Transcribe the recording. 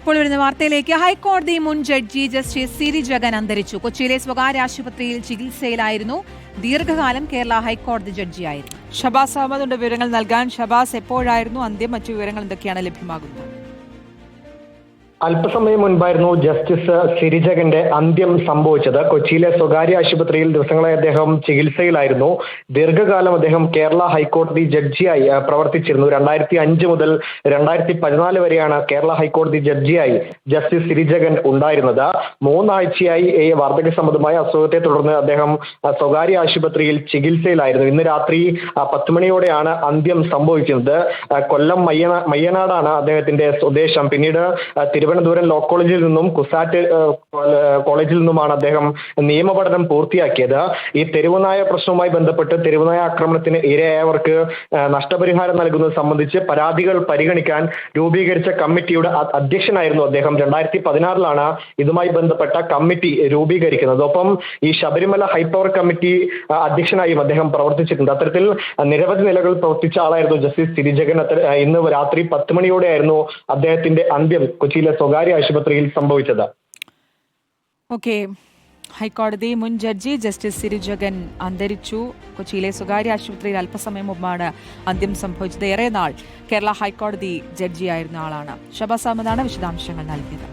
ഇപ്പോൾ വരുന്ന വാർത്തയിലേക്ക്. ഹൈക്കോടതി മുൻ ജഡ്ജി ജസ്റ്റിസ് സിരി ജഗൻ അന്തരിച്ചു. കൊച്ചിയിലെ സ്വകാര്യ ആശുപത്രിയിൽ ചികിത്സയിലായിരുന്നു ദീർഘകാലം കേരള ഹൈക്കോടതി ജഡ്ജിയായിരുന്നു ഷബാസ് അഹമ്മദിന്റെ വിവരങ്ങൾ നൽകാൻ ഷബാസ് എപ്പോഴായിരുന്നു? അന്ത്യം മറ്റു വിവരങ്ങൾ എന്തൊക്കെയാണ് ലഭ്യമാകുന്നത്? അല്പസമയം മുൻപായിരുന്നു ജസ്റ്റിസ് സിരിജകന്റെ അന്ത്യം സംഭവിച്ചത്. കൊച്ചിയിലെ സ്വകാര്യ ആശുപത്രിയിൽ ദിവസങ്ങളായി അദ്ദേഹം ചികിത്സയിലായിരുന്നു. ദീർഘകാലം അദ്ദേഹം കേരള ഹൈക്കോടതി ജഡ്ജിയായി പ്രവർത്തിച്ചിരുന്നു. രണ്ടായിരത്തി അഞ്ച് മുതൽ രണ്ടായിരത്തി പതിനാല് വരെയാണ് കേരള ഹൈക്കോടതി ജഡ്ജിയായി ജസ്റ്റിസ് സിരിജകൻ ഉണ്ടായിരുന്നത്. മൂന്നാഴ്ചയായി ഈ വാർദ്ധക്യ സംബന്ധമായ അസുഖത്തെ തുടർന്ന് അദ്ദേഹം സ്വകാര്യ ആശുപത്രിയിൽ ചികിത്സയിലായിരുന്നു. ഇന്ന് രാത്രി പത്ത് മണിയോടെയാണ് അന്ത്യം സംഭവിക്കുന്നത്. കൊല്ലം മയ്യന മയ്യനാടാണ് അദ്ദേഹത്തിന്റെ സ്വദേശം. പിന്നീട് ആ, തിരുവനന്തപുരം ലോ കോളേജിൽ നിന്നും കുസാറ്റ് കോളേജിൽ നിന്നുമാണ് അദ്ദേഹം നിയമപഠനം പൂർത്തിയാക്കിയത്. ഈ തെരുവുനായ പ്രശ്നവുമായി ബന്ധപ്പെട്ട് തെരുവുനായ ആക്രമണത്തിന് ഇരയായവർക്ക് നഷ്ടപരിഹാരം നൽകുന്നത് സംബന്ധിച്ച് പരാതികൾ പരിഗണിക്കാൻ രൂപീകരിച്ച കമ്മിറ്റിയുടെ അധ്യക്ഷനായിരുന്നു അദ്ദേഹം. രണ്ടായിരത്തി പതിനാറിലാണ് ഇതുമായി ബന്ധപ്പെട്ട കമ്മിറ്റി രൂപീകരിക്കുന്നത്. ഒപ്പം ഈ ശബരിമല ഹൈപ്പവർ കമ്മിറ്റി അധ്യക്ഷനായും അദ്ദേഹം പ്രവർത്തിച്ചിട്ടുണ്ട്. അത്തരത്തിൽ നിരവധി നിലകൾ പ്രവർത്തിച്ച ആളായിരുന്നു ജസ്റ്റിസ് തിരിജഗൻ ഇന്ന് രാത്രി പത്ത് മണിയോടെയായിരുന്നു അദ്ദേഹത്തിന്റെ അന്ത്യം കൊച്ചിയിലെ സ്വകാര്യ ആശുപത്രിയിൽ സംഭവിച്ചത്. ഓക്കെ. ഹൈക്കോടതി മുൻ ജഡ്ജി ജസ്റ്റിസ് സിരിജഗൻ അന്തരിച്ചു. കൊച്ചിയിലെ സ്വകാര്യ ആശുപത്രിയിൽ അല്പസമയം മുമ്പാണ് അന്ത്യം സംഭവിച്ചത്. ഏറെ നാൾ കേരള ഹൈക്കോടതി ജഡ്ജിയായിരുന്ന ആളാണ്. ഷബാസ് അഹമ്മദാണ് വിശദാംശങ്ങൾ നൽകിയത്.